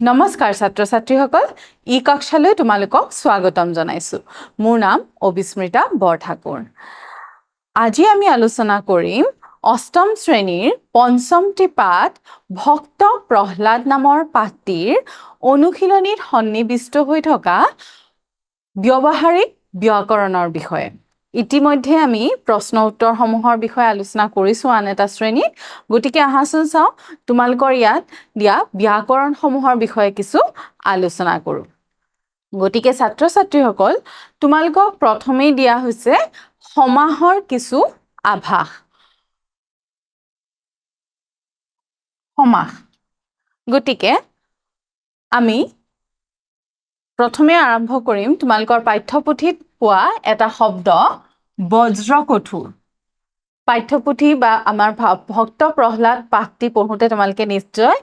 নমস্কাৰ ছাত্ৰ ছাত্ৰীসকল ই কক্ষালৈ তোমালোকক স্বাগতম জনাইছোঁ। মোৰ নাম অবিস্মৃতা বৰঠাকুৰ। আজি আমি আলোচনা কৰিম অষ্টম শ্ৰেণীৰ পঞ্চমটি পাঠ ভক্ত প্ৰহ্লাদ নামৰ পাঠটিৰ অনুশীলনীত সন্নিৱিষ্ট হৈ থকা ব্যৱহাৰিক ব্যাকৰণৰ বিষয়ে। ইতিমধ্যে আমি প্ৰশ্ন উত্তৰসমূহৰ বিষয়ে আলোচনা কৰিছোঁ আন এটা শ্ৰেণীত। গতিকে আহাচোন চাওঁ তোমালোকৰ ইয়াত দিয়া ব্যাকৰণসমূহৰ বিষয়ে কিছু আলোচনা কৰোঁ। গতিকে ছাত্ৰ ছাত্ৰীসকল তোমালোকক প্ৰথমেই দিয়া হৈছে সমাহৰ কিছু আভাস। সমাস। গতিকে আমি প্ৰথমে আৰম্ভ কৰিম। তোমালোকৰ পাঠ্যপুথিত পোৱা এটা শব্দ বজ্ৰকঠোৰ পাঠ্যপুথি বা আমাৰ ভক্ত প্ৰহ্লাদ পাঠটি পঢ়োঁতে তোমালোকে নিশ্চয়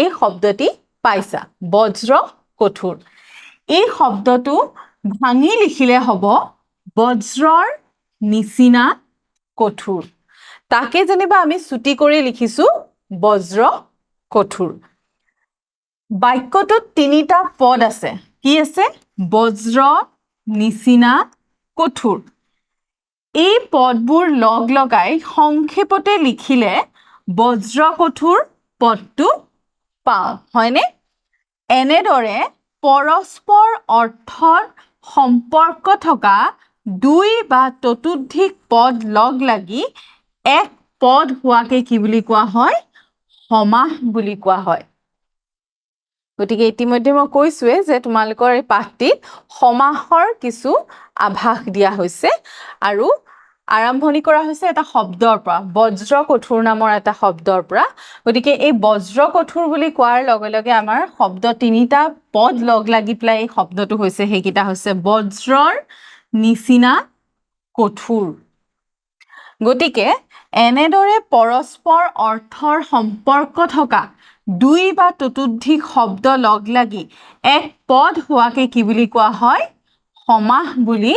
এই শব্দটি পাইছা বজ্ৰ কঠোৰ এই শব্দটো ভাঙি লিখিলে হ'ব বজ্ৰৰ নিচিনা কঠোৰ। তাকে যেনিবা আমি চুটি কৰি লিখিছোঁ বজ্ৰ কঠোৰ বাক্যটোত তিনিটা পদ আছে কি আছে? বজ্ৰ নিচিনা কঠোৰ। এই পদবোৰ লগ লগাই সংক্ষেপতে লিখিলে বজ্ৰ কঠোৰ পদটো পাওঁ হয়নে? এনেদৰে পৰস্পৰ অৰ্থৰ সম্পৰ্ক থকা দুই বা ততোধিক পদ লগ লাগি এক পদ হোৱাকে কি বুলি কোৱা হয়? সমাস বুলি কোৱা হয়। গতিকে ইতিমধ্যে মই কৈছোৱে যে তোমালোকৰ এই পাঠটিত সমাসৰ কিছু আভাস দিয়া হৈছে আৰু আৰম্ভণি কৰা হৈছে এটা শব্দৰ পৰা বজ্ৰ কঠোৰ নামৰ এটা শব্দৰ পৰা। গতিকে এই বজ্ৰ কঠোৰ বুলি কোৱাৰ লগে লগে আমাৰ শব্দ তিনিটা পদ লগ লাগি পেলাই এই শব্দটো হৈছে সেইকেইটা হৈছে বজ্ৰৰ নিচিনা কঠোৰ। গতিকে এনেদৰে পৰস্পৰ অৰ্থৰ সম্পৰ্ক থকা দুই বা ততোধিক শব্দ লগ লাগি এক পদ হোৱাকে কি বুলি কোৱা হয়? সমাস বুলি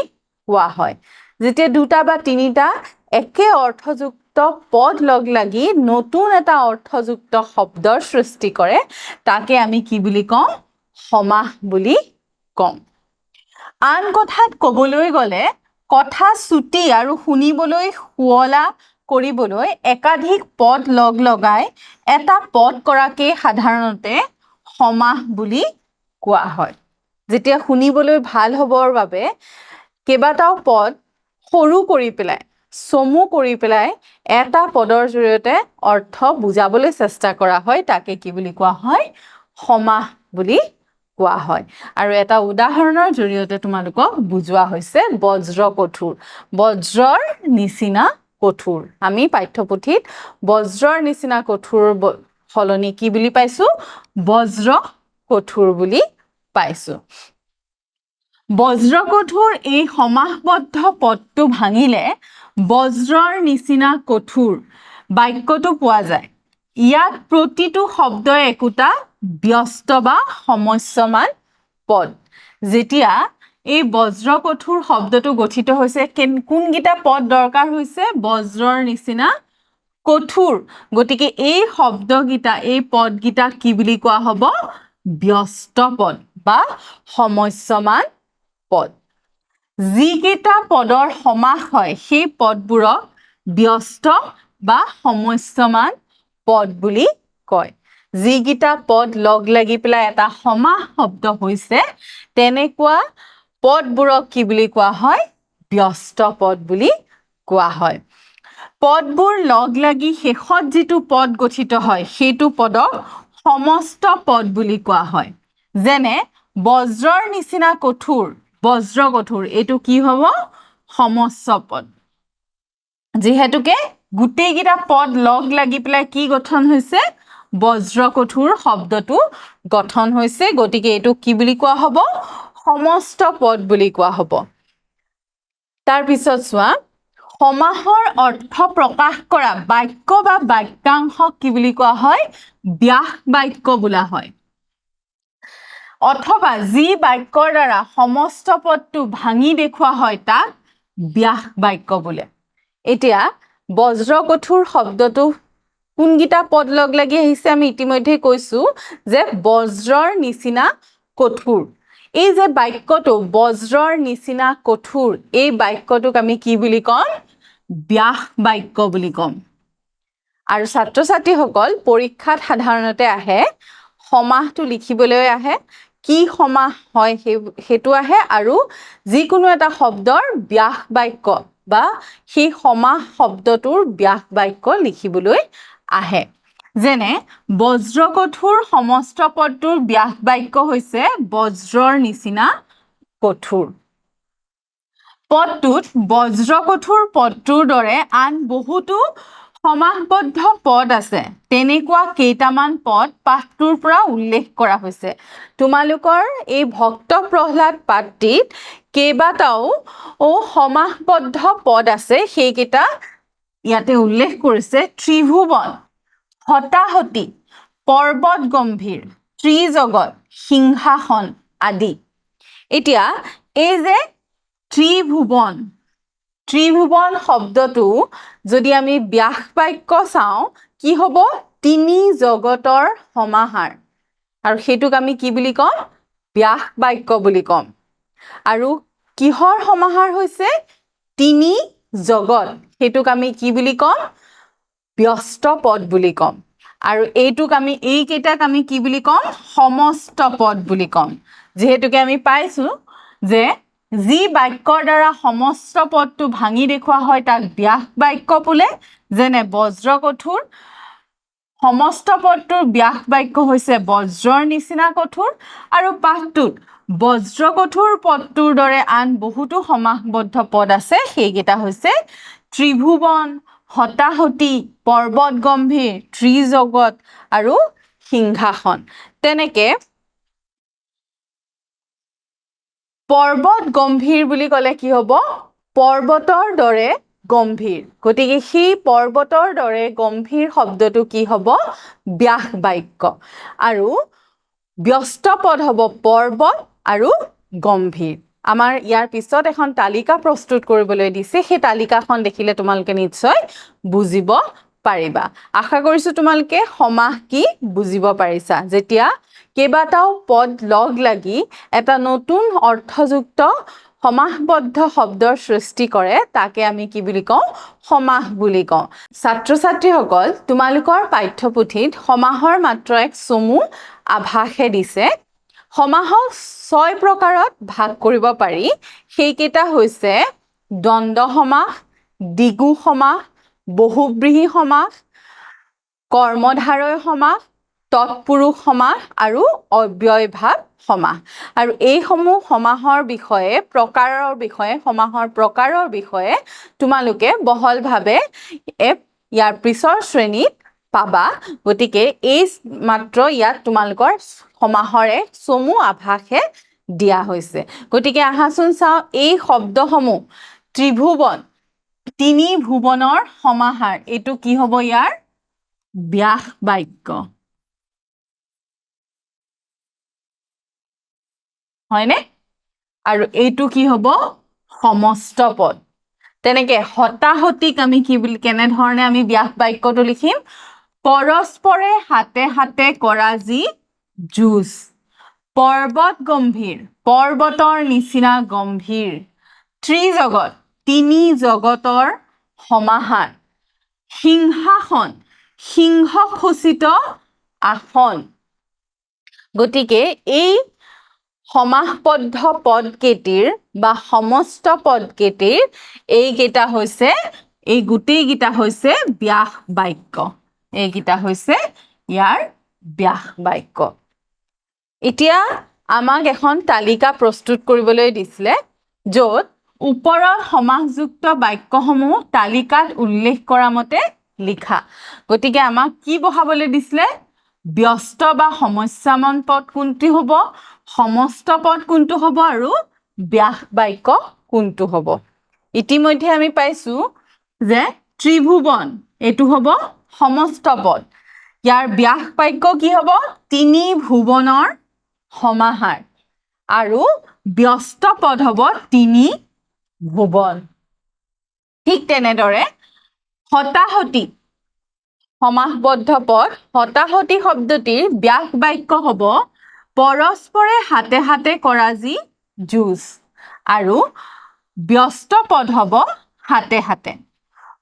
কোৱা হয়। যেতিয়া দুটা বা তিনিটা একে অৰ্থযুক্ত পদ লগ লাগি নতুন এটা অৰ্থযুক্ত শব্দৰ সৃষ্টি কৰে তাকে আমি কি বুলি কওঁ? সমাস বুলি কওঁ। আন কথাত ক'বলৈ গ'লে কথা চুটি আৰু শুনিবলৈ শুৱলা কৰিবলৈ একাধিক পদ লগ লগাই এটা পদ কৰাকেই সাধাৰণতে সমাস বুলি কোৱা হয়। যেতিয়া শুনিবলৈ ভাল হ'বৰ বাবে কেইবাটাও পদ সৰু কৰি পেলাই চমু কৰি পেলাই এটা পদৰ জৰিয়তে অৰ্থ বুজাবলৈ চেষ্টা কৰা হয় তাকে কি বুলি কোৱা হয় সমাস বুলি কোৱা হয়। আৰু এটা উদাহৰণৰ জৰিয়তে তোমালোকক বুজোৱা হৈছে বজ্ৰ কঠোৰ বজ্ৰৰ নিচিনা কঠোৰ। আমি পাঠ্যপুথিত বজ্ৰৰ নিচিনা কঠোৰ সলনি কি বুলি পাইছোঁ? বজ্ৰ কঠোৰ বুলি পাইছোঁ। বজ্ৰ কঠোৰ এই সমাসবদ্ধ পদটো ভাঙিলে বজ্ৰৰ নিচিনা কঠোৰ বাক্যটো পোৱা যায়। ইয়াত প্ৰতিটো শব্দই একোটা ব্যস্ত বা সমস্যমান পদ। যেতিয়া এই বজ্ৰ কঠোৰ শব্দটো গঠিত হৈছে। কোনকেইটা পদ দৰকাৰ হৈছে? বজ্ৰৰ নিচিনা কঠোৰ। গতিকে এই শব্দকেইটা এই পদকেইটাক কি বুলি কোৱা হ'ব? ব্যস্ত পদ বা সমস্যমান পদ। যিকেইটা পদৰ সমাস হয় সেই পদবোৰক ব্যস্ত বা সমস্যমান পদ বুলি কয়। যিকেইটা পদ লগ লাগি পেলাই এটা সমাস শব্দ হৈছে তেনেকুৱা পদবোৰক কি বুলি কোৱা হয়? ব্যস্ত পদ বুলি কোৱা হয়। পদবোৰ লগ লাগি শেষত যিটো পদ গঠিত হয় সেইটো পদক সমস্ত পদ বুলি কোৱা হয়। যেনে বজ্ৰৰ নিচিনা কঠোৰ বজ্ৰ কঠোৰ এইটো কি হ'ব? সমস্ত পদ। যিহেতুকে গোটেইকেইটা পদ লগ লাগি পেলাই কি গঠন হৈছে? বজ্ৰ কঠোৰ শব্দটো গঠন হৈছে গতিকে এইটো কি বুলি কোৱা হ'ব? সমস্ত পদ বুলি কোৱা হ'ব। তাৰপিছত চোৱা সমাহৰ অৰ্থ প্ৰকাশ কৰা বাক্য বা বাক্যাংশক কি বুলি কোৱা হয়? ব্যাস বাক্য বোলা হয়। অথবা যি বাক্যৰ দ্বাৰা সমস্ত পদটো ভাঙি দেখুওৱা হয় তাক ব্যাস বাক্য বোলে। এতিয়া বজ্ৰ কঠোৰ শব্দটো কোনকেইটা পদ লগ লাগি আহিছে আমি ইতিমধ্যে কৈছোঁ যে বজ্ৰৰ নিচিনা কঠোৰ। এই যে বাক্যটো বজ্ৰৰ নিচিনা কঠোৰ এই বাক্যটোক আমি কি বুলি ক'ম? ব্যাস বাক্য বুলি ক'ম। আৰু ছাত্ৰ ছাত্ৰীসকল পৰীক্ষাত সাধাৰণতে আহে সমাহটো লিখিবলৈ আহে কি সমাহ হয় সেই সেইটো আহে আৰু যিকোনো এটা শব্দৰ ব্যাস বাক্য বা সেই সমাহ শব্দটোৰ ব্যাস বাক্য লিখিবলৈ আহে। যেনে বজ্ৰকঠোৰ সমস্ত পদটোৰ ব্যাস বাক্য হৈছে বজ্ৰৰ নিচিনা কঠোৰ। পদটোত বজ্ৰকঠোৰ পদটোৰ দৰে আন বহুতো সমাসবদ্ধ পদ আছে। তেনেকুৱা কেইটামান পদ পাঠটোৰ পৰা উল্লেখ কৰা হৈছে। তোমালোকৰ এই ভক্ত প্ৰহ্লাদ পাঠটিত কেইবাটাও সমাসবদ্ধ পদ আছে সেইকেইটা ইয়াতে উল্লেখ কৰিছে। ত্ৰিভুৱন। হতাহতি পৰ্বত গম্ভীৰ ত্ৰিজগত সিংহাসন আদি। এতিয়া এই যে ত্ৰিভুৱন ত্ৰিভুৱন শব্দটো যদি আমি ব্যাস বাক্য চাওঁ কি হ'ব? তিনি জগতৰ সমাহাৰ। আৰু সেইটোক আমি কি বুলি ক'ম? ব্যাস বাক্য বুলি ক'ম। আৰু কিহৰ সমাহাৰ হৈছে? তিনি জগত। সেইটোক আমি কি বুলি ক'ম? ব্যস্ত পদ বুলি ক'ম। আৰু এইটোক আমি, এইকেইটাক আমি কি বুলি ক'ম? সমস্ত পদ বুলি ক'ম। যিহেতুকে আমি পাইছোঁ যে যি বাক্যৰ দ্বাৰা সমস্ত পদটো ভাঙি দেখুওৱা হয়, তাক ব্যাস বাক্য বোলে। যেনে বজ্ৰকঠোৰ সমস্ত পদটোৰ ব্যাস বাক্য হৈছে বজ্ৰৰ নিচিনা কঠোৰ। আৰু পাঠটোত বজ্ৰকঠোৰ পদটোৰ দৰে আন বহুতো সমাসবদ্ধ পদ আছে। সেইকেইটা হৈছে ত্ৰিভুৱন হতাহতি পৰ্বত গম্ভীৰ ত্ৰিজগত আৰু সিংহাসন। তেনেকে পৰ্বত গম্ভীৰ বুলি ক'লে কি হ'ব? পৰ্বতৰ দৰে গম্ভীৰ। গতিকে সেই পৰ্বতৰ দৰে গম্ভীৰ শব্দটো কি হ'ব? ব্যাস বাক্য আৰু ব্যস্ত পদ হ'ব পৰ্বত আৰু গম্ভীৰ। আমাৰ ইয়াৰ পিছত এখন তালিকা প্ৰস্তুত কৰিবলৈ দিছে। সেই তালিকাখন দেখিলে তোমালোকে নিশ্চয় বুজিব পাৰিবা। আশা কৰিছোঁ তোমালোকে সমাহ কি বুজিব পাৰিছা। যেতিয়া কেইবাটাও পদ লগ লাগি এটা নতুন অৰ্থযুক্ত সমাসবদ্ধ শব্দৰ সৃষ্টি কৰে তাকে আমি কি বুলি কওঁ? সমাহ বুলি কওঁ। ছাত্ৰ ছাত্ৰীসকল তোমালোকৰ পাঠ্যপুথিত সমাহৰ মাত্ৰ এক চমু আভাসহে দিছে। সমাহক ছয় প্ৰকাৰত ভাগ কৰিব পাৰি। সেইকেইটা হৈছে দ্বন্দ্ব সমাস দ্বিগু সমাস বহুব্ৰীহি সমাস কৰ্মধাৰয় সমাস তৎপুৰুষ সমাস আৰু অব্যয়ভাৱ সমাস আৰু এইসমূহ সমাহৰ বিষয়ে প্ৰকাৰৰ বিষয়ে সমাহৰ প্ৰকাৰৰ বিষয়ে তোমালোকে বহলভাৱে ইয়াৰ পিছৰ শ্ৰেণীত পাবা। গতিকে এই মাত্ৰ ইয়াত তোমালোকৰ সমাহৰে চমু আভাসহে দিয়া হৈছে। গতিকে আহাচোন চাওঁ এই শব্দসমূহ। ত্ৰিভুৱন তিনি ভুৱনৰ সমাহাৰ। এইটো কি হ'ব ইয়াৰ? ব্যাস বাক্য। হয়নে? আৰু এইটো কি হ'ব? সমস্ত পদ। তেনেকে হতাহতিক আমি কি বুলি কেনেধৰণে আমি ব্যাস বাক্যটো লিখিম? পৰস্পৰে হাতে হাতে কৰা যি যুঁজ। পৰ্বত গম্ভীৰ পৰ্বতৰ নিচিনা গম্ভীৰ। ত্ৰিজগত তিনি জগতৰ সমাহাৰ সিংহাসন সিংহখচিত আসন। গতিকে এই সমাসবদ্ধ পদকেইটিৰ বা সমস্ত পদকেইটিৰ এইকেইটা হৈছে এই গোটেইকেইটা হৈছে ব্যাস বাক্য। এইকেইটা হৈছে ইয়াৰ ব্যাস বাক্য এতিয়া আমাক এখন তালিকা প্ৰস্তুত কৰিবলৈ দিছিলে য'ত ওপৰৰ সমাসযুক্ত বাক্যসমূহ তালিকাত উল্লেখ কৰা মতে লিখা। গতিকে আমাক কি বহাবলৈ দিছিলে? ব্যস্ত বা সমস্যামন পদ কোনটো হ'ব সমস্ত পদ কোনটো হ'ব আৰু ব্যাস বাক্য কোনটো হ'ব। ইতিমধ্যে আমি পাইছোঁ যে ত্ৰিভুৱন এইটো হ'ব সমস্ত পদ। ইয়াৰ ব্যাস বাক্য কি হ'ব? তিনি ভুৱনৰ সমাহাৰ। আৰু ব্যস্ত পদ হ'ব তিনি ভুৱন। ঠিক তেনেদৰে হতাহতি সমাসবদ্ধ পদ হতাহতি শব্দটিৰ ব্যাস বাক্য হ'ব পৰস্পৰে হাতে হাতে কৰা যি যুঁজ। আৰু ব্যস্ত পদ হ'ব হাতে হাতে।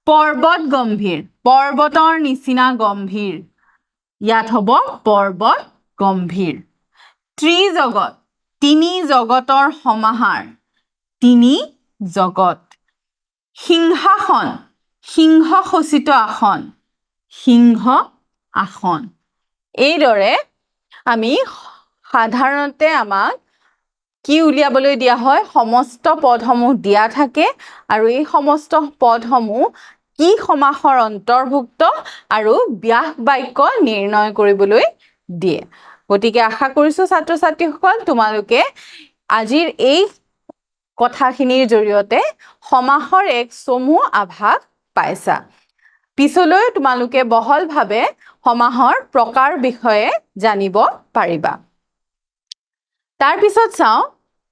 পৰ্বত গম্ভীৰ, পৰ্বতৰ নিচিনা গম্ভীৰ। ইয়াত হ'ব পৰ্বত গম্ভীৰ। ত্ৰিজগত, তিনি জগতৰ সমাহাৰ। তিনি জগত। সিংহাসন, সিংহ আসন। সিংহ আসন। এইদৰে আমি সাধাৰণতে আমাক কি উলিয়াবলৈ দিয়া হয়? সমস্ত পদসমূহ দিয়া থাকে আৰু এই সমস্ত পদসমূহ কি সমাসৰ অন্তৰ্ভুক্ত আৰু ব্যাস বাক্য নিৰ্ণয় কৰিবলৈ দিয়ে। গতিকে আশা কৰিছোঁ ছাত্ৰ ছাত্ৰীসকল তোমালোকে আজিৰ এই কথাখিনিৰ জৰিয়তে সমাসৰ এক চমু আভাস পাইছা। পিছলৈ তোমালোকে বহলভাৱে সমাহৰ প্ৰকাৰ বিষয়ে জানিব পাৰিবা। তাৰপিছত চাওঁ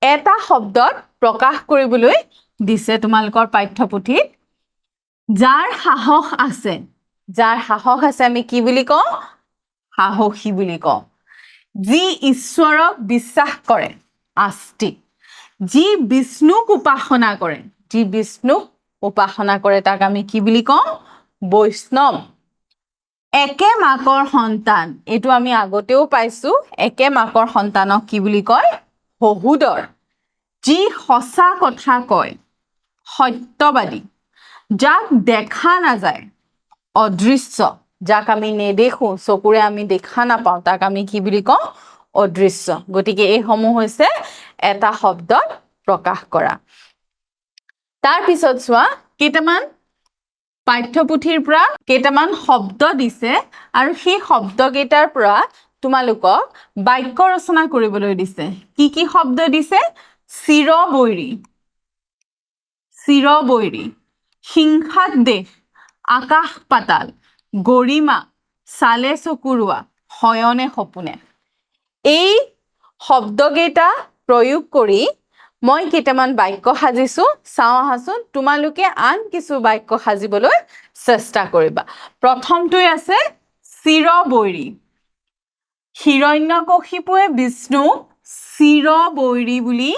এটা শব্দত প্ৰকাশ কৰিবলৈ দিছে তোমালোকৰ পাঠ্যপুথিত যাৰ সাহস আছে। যাৰ সাহস আছে আমি কি বুলি কওঁ? সাহসী বুলি কওঁ। যি ঈশ্বৰক বিশ্বাস কৰে আস্তিক যি বিষ্ণুক উপাসনা কৰে যি বিষ্ণুক উপাসনা কৰে তাক আমি কি বুলি কওঁ? বৈষ্ণৱ। একে মাকৰ সন্তান। এইটো আমি আগতেও পাইছোঁ। একে মাকৰ সন্তানক কি বুলি কয়? শহুদৰ। যি সঁচা কথা কয় সত্যবাদী যাক দেখা নাযায় অদৃশ্য যাক আমি নেদেখোঁ চকুৰে আমি দেখা নাপাওঁ তাক আমি কি বুলি কওঁ? অদৃশ্য। গতিকে এইসমূহ হৈছে এটা শব্দত প্ৰকাশ কৰা। তাৰপিছত চোৱা কেইটামান পাঠ্যপুথিৰ পৰা কেইটামান শব্দ দিছে আৰু সেই শব্দকেইটাৰ পৰা তোমালোকক বাক্য ৰচনা কৰিবলৈ দিছে। কি কি শব্দ দিছে? চিৰবৈৰী। চিৰবৈৰী। সিংহাত দেশ আকাশ পাতাল গৰিমা, চালে চকুৰোৱা শয়নে সপোনে। এই শব্দকেইটা প্ৰয়োগ কৰি মই কেইটামান বাক্য সাজিছোঁ, চাওঁ আহাচোন, তোমালোকে আন কিছু বাক্য সাজিবলৈ চেষ্টা কৰিবা। প্ৰথমটোৱে আছে, চিৰবৈৰী। হিৰণ্যকশিপুৱে বিষ্ণুক চিৰবৈৰী বুলি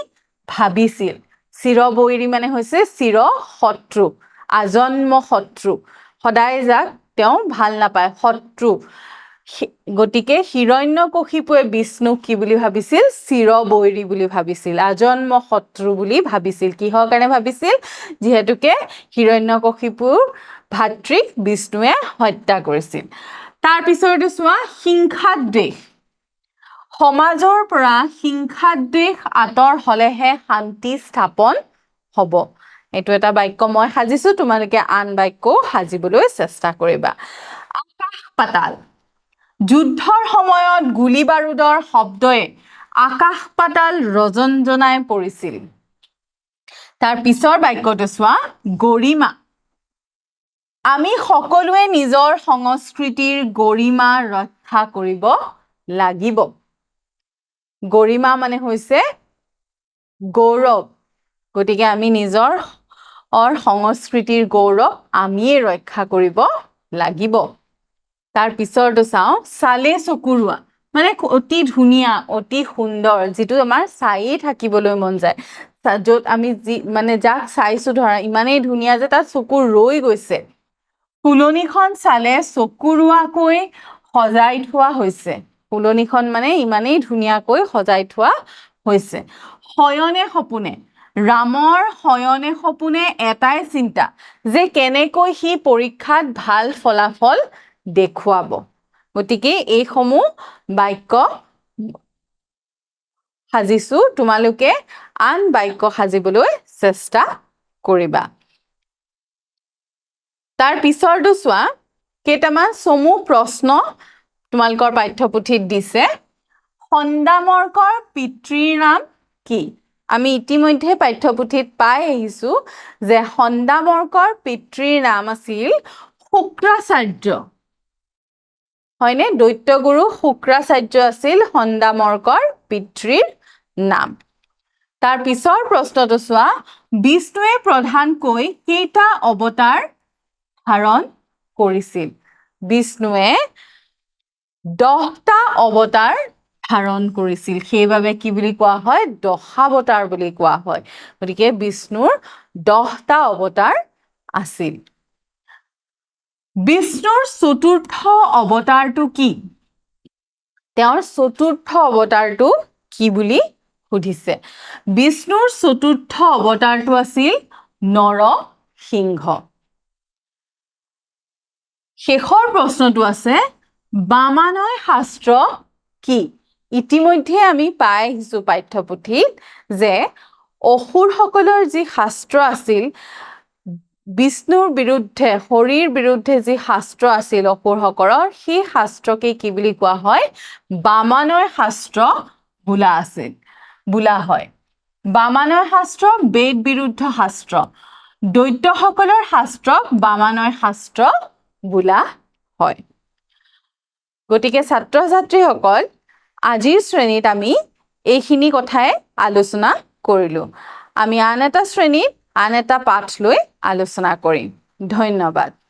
ভাবিছিল। চিৰবৈৰী মানে হৈছে চিৰ শত্ৰু আজন্ম শত্ৰু সদায় যাক তেওঁ ভালো নাপায়, শত্ৰু। গতিকে হিৰণ্যকশিপুৱে বিষ্ণুক কি বুলি ভাবিছিল? চিৰবৈৰী বুলি ভাবিছিল আজন্ম শত্ৰু বুলি ভাবিছিল। কিহৰ কাৰণে ভাবিছিল? যিহেতুকে হিৰণ্যকশিপুৰ ভাতৃক বিষ্ণুৱে হত্যা কৰিছিল। তাৰপিছৰটো চোৱা হিংসাদ্বেষ সমাজৰ পৰা হিংসাদ্বেষ আঁতৰ হ'লেহে শান্তি স্থাপন হ'ব। এইটো এটা বাক্য মই সাজিছোঁ তোমালোকে আন বাক্যও সাজিবলৈ চেষ্টা কৰিবা। আকাশ পাতাল। যুদ্ধৰ সময়ত গুলী বাৰুদৰ শব্দই আকাশ পাতাল ৰজনজনাই পৰিছিল। তাৰ পিছৰ বাক্যটো চোৱা গৰিমা। আমি সকলোৱে নিজৰ সংস্কৃতিৰ গৰিমা ৰক্ষা কৰিব লাগিব। গৰিমা মানে হৈছে গৌৰৱ। গতিকে আমি নিজৰ সংস্কৃতিৰ গৌৰৱ আমিয়ে ৰক্ষা কৰিব লাগিব। তাৰ পিছৰটো চাওঁ চালে চকুৰোৱা। মানে অতি ধুনীয়া অতি সুন্দৰ যিটো আমাৰ চায়েই থাকিবলৈ মন যায়। য'ত আমি যি মানে যাক চাইছোঁ ধৰা ইমানেই ধুনীয়া যে তাত চকু ৰৈ গৈছে। ফুলনিখন চালে চকুৰোৱাকৈ সজাই থোৱা হৈছে। ফুলনিখন মানে ইমানেই ধুনীয়াকৈ সজাই থোৱা হৈছে। শয়নে সপোনে? ৰামৰ শয়নে সপোনে এটাই চিন্তা যে কেনেকৈ সি পৰীক্ষাত ভাল ফলাফল দেখুৱাব। গতিকে এইসমূহ বাক্য সাজিছোঁ, তোমালোকে আন বাক্য সাজিবলৈ চেষ্টা কৰিবা। তাৰ পিছৰটো চোৱা, কেইটামান চমু প্ৰশ্ন তোমালোকৰ পাঠ্যপুথিত দিছে। সন্দামৰ্কৰ পিতৃৰ নাম কি? আমি ইতিমধ্যে পাঠ্যপুথিত পাই আহিছোঁ যে সন্দামৰ্কৰ পিতৃৰ নাম আছিল শুক্ৰাচাৰ্য। হয়নে? দৈত্যগুৰু শুক্ৰাচাৰ্য আছিল সন্দামৰ্কৰ পিতৃৰ নাম। তাৰ পিছৰ প্ৰশ্নটো চোৱা। বিষ্ণুৱে প্ৰধানকৈ কেইটা অৱতাৰ ধাৰণ কৰিছিল? বিষ্ণুৱে দহটা অৱতাৰ ধাৰণ কৰিছিল। সেইবাবে কি বুলি কোৱা হয়? দশাৱতাৰ বুলি কোৱা হয়। গতিকে বিষ্ণুৰ দহটা অৱতাৰ আছিল। বিষ্ণুৰ চতুৰ্থ অৱতাৰটো কি? তেওঁৰ চতুৰ্থ অৱতাৰটো কি বুলি সুধিছে? বিষ্ণুৰ চতুৰ্থ অৱতাৰটো আছিল নৰসিংহ। শেষৰ প্ৰশ্নটো আছে বামানয় শাস্ত্ৰ কি? ইতিমধ্যে আমি পাই আহিছো পাঠ্যপুথিত যে অসুৰসকলৰ যি শাস্ত্ৰ আছিল বিষ্ণুৰ বিৰুদ্ধে হৰিৰ বিৰুদ্ধে যি শাস্ত্ৰ আছিল অসুৰসকলৰ সেই শাস্ত্ৰকে কি বুলি কোৱা হয়? বামানয় শাস্ত্ৰ বোলা আছিল বোলা হয়। বামানয় শাস্ত্ৰ বেদ বিৰুদ্ধ শাস্ত্ৰ। দৈত্যসকলৰ শাস্ত্ৰক বামানয় শাস্ত্ৰ বোলা হয়। গতিকে ছাত্ৰ ছাত্ৰীসকল আজিৰ শ্ৰেণীত আমি এইখিনি কথাই আলোচনা কৰিলোঁ। আমি আন এটা শ্ৰেণীত আন এটা পাঠ লৈ আলোচনা কৰিম। ধন্যবাদ।